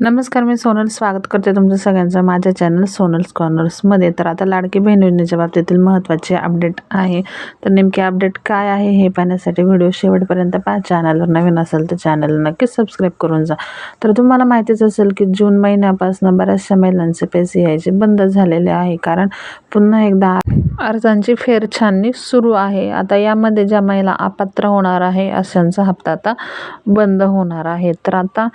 नमस्कार मी सोनल. स्वागत करते तुमचं सगळ्यांचं माझ्या चॅनल सोनल्स कॉर्नर्समध्ये तर आता लाडकी बहीण योजनेच्या बाबतीतील महत्त्वाचे अपडेट आहे. तर नेमके अपडेट काय आहे हे पाहण्यासाठी व्हिडिओ शेवटपर्यंत पहा. चॅनलवर नवीन असेल तर चॅनल नक्कीच सबस्क्राईब करून जा. तर तुम्हाला माहितीच असेल की जून महिन्यापासून बऱ्याचशा महिलांचे पैसे यायचे बंद झालेले आहे. कारण पुन्हा एकदा अर्जांची फेरछाननी सुरू आहे. आता यामध्ये ज्या महिला अपात्र होणार आहे अशांचा हप्ता आता बंद होणार आहे. तर आता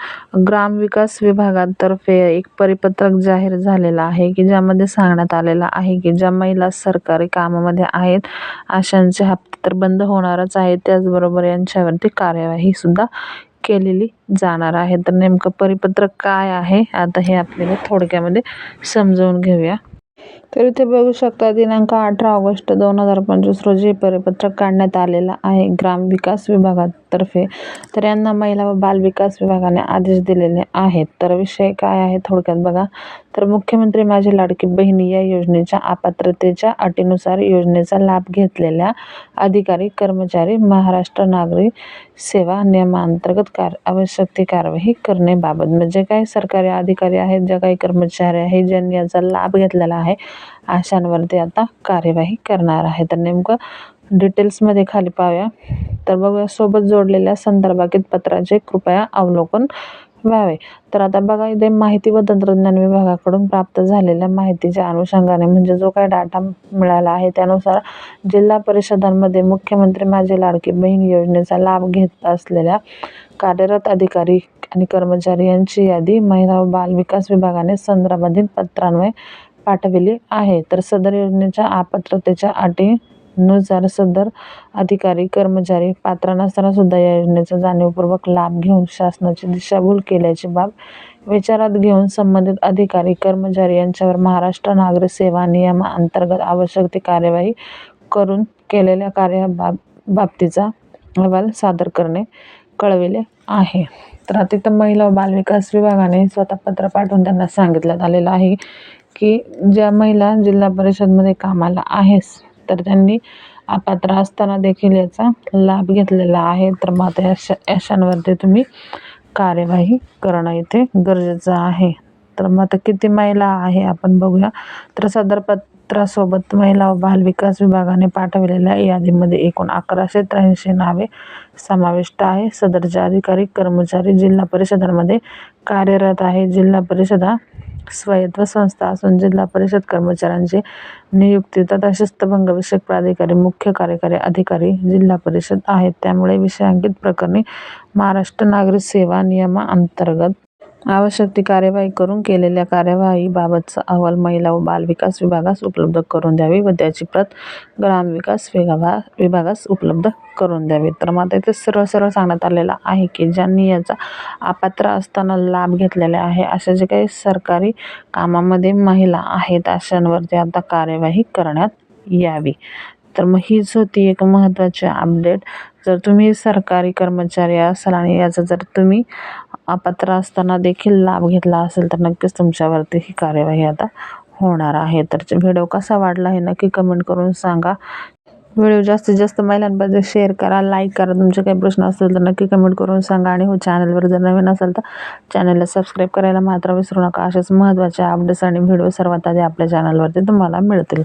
ग्रामविकास विभागातर्फे एक परिपत्रक जाहीर झालेलं आहे की ज्यामध्ये सांगण्यात आलेलं आहे की ज्या महिला सरकारी कामामध्ये आहेत अशांचे हप्ते तर बंद होणारच आहे त्याचबरोबर यांच्यावरती कार्यवाही सुद्धा केलेली जाणार आहे. तर नेमकं परिपत्रक काय आहे? आता हे आपल्याला थोडक्यामध्ये समजावून घेऊया. तर इथे बघू शकता दिनांक अठरा ऑगस्ट दोन हजार पंचवीस रोजी परिपत्रक काढण्यात आलेला आहे. ग्रामविकास विभागातर्फे तर यांना महिला व बालविकास विभागाने आदेश दिलेले आहेत. तर विषय काय आहे थोडक्यात बघा. तर मुख्यमंत्री माझी लाडकी बहिणी या योजनेच्या अपात्रतेच्या अटीनुसार योजनेचा लाभ घेतलेल्या अधिकारी कर्मचारी महाराष्ट्र नागरी सेवा नियमांतर्गत कार आवश्यक ती कारवाई करण्याबाबत. म्हणजे काही सरकारी अधिकारी आहेत ज्या काही कर्मचारी आहेत ज्यांनी याचा लाभ घेतलेला आहे अशांवरती आता कार्यवाही करणार आहे. तर नेमकं डिटेल्समध्ये खाली पाहूया. तर बघूया सोबत जोडलेल्या संदर्भातील पत्राचे कृपया अवलोकन व्हावे. तर आता बघा इथे माहिती व तंत्रज्ञान विभागाकडून प्राप्त झालेल्या माहितीच्या अनुषंगाने म्हणजे जो काही डाटा मिळाला आहे त्यानुसार जिल्हा परिषदांमध्ये मुख्यमंत्री माझी लाडकी बहीण योजनेचा लाभ घेत असलेल्या कार्यरत अधिकारी आणि कर्मचारी यांची यादी महिला व बाल विकास विभागाने संदर्भातील पत्रान्वये पाठविली आहे. तर सदर योजनेच्या अपात्रतेच्या नुसार सदर अधिकारी कर्मचारी पात्र नसताना सुद्धा या योजनेचा जाणीवपूर्वक लाभ घेऊन शासनाची दिशाभूल केल्याची बाब विचारात घेऊन संबंधित अधिकारी कर्मचारी यांच्यावर महाराष्ट्र नागरी सेवा नियमाअंतर्गत आवश्यक ती कार्यवाही करून केलेल्या कार्याबाब बाबतीचा अहवाल सादर करणे कळविले आहे. तर तिथं महिला व बालविकास विभागाने स्वतः पत्र पाठवून त्यांना सांगितलं आलेलं आहे की ज्या महिला जिल्हा परिषदमध्ये कामाला आहेस तर त्यांनी अपात्र असताना देखील याचा लाभ घेतलेला आहे. तर मग आता अशा अशांवरती तुम्ही कार्यवाही करणं इथे गरजेचं आहे. तर मग आता किती महिला आहे आपण बघूया. तर सदर पत्रासोबत महिला व बाल विकास विभागाने पाठवलेल्या यादीमध्ये एकूण अकराशे त्र्याऐंशी नावे समाविष्ट आहे. सदरचे अधिकारी कर्मचारी जिल्हा परिषदांमध्ये कार्यरत आहे. जिल्हा परिषदा स्वायत्त संस्था असून जिल्हा परिषद कर्मचाऱ्यांची नियुक्ती तथा शिस्तभंग विषयक प्राधिकारी मुख्य कार्यकारी अधिकारी जिल्हा परिषद आहेत. त्यामुळे विषयांकित प्रकरणी महाराष्ट्र नागरी सेवा नियमाअंतर्गत आवश्यक ती कार्यवाही करून केलेल्या कार्यवाहीबाबतचा अहवाल महिला व बालविकास विभागास उपलब्ध करून द्यावी व त्याची प्रत ग्रामविकास विभागा विभागास उपलब्ध करून द्यावी. तर मग आता इथे सरळ सरळ सांगण्यात आलेलं आहे की ज्यांनी याचा अपात्र असताना लाभ घेतलेला आहे अशा जे काही सरकारी कामामध्ये महिला आहेत अशांवरती आता कार्यवाही करण्यात यावी. तर मग हीच होती एक महत्त्वाची अपडेट जर तुम्ही सरकारी कर्मचारी असाल आणि याचा जर तुम्ही अपात्र असताना देखील लाभ घेतला असेल तर नक्कीच तुमच्यावरती ही कार्यवाही आता होणार आहे. तर व्हिडिओ कसा वाटला हे नक्की कमेंट करून सांगा. व्हिडिओ जास्तीत जास्त महिलांबद्दल शेअर करा लाईक करा. तुमचे काही प्रश्न असतील तर नक्की कमेंट करून सांगा. आणि हो चॅनलवर जर नवीन असेल तर चॅनलला सबस्क्राईब करायला मात्र विसरू नका. असेच महत्त्वाचे अपडेट्स आणि व्हिडिओ सर्वात आधी आपल्या चॅनलवरती तुम्हाला मिळतील.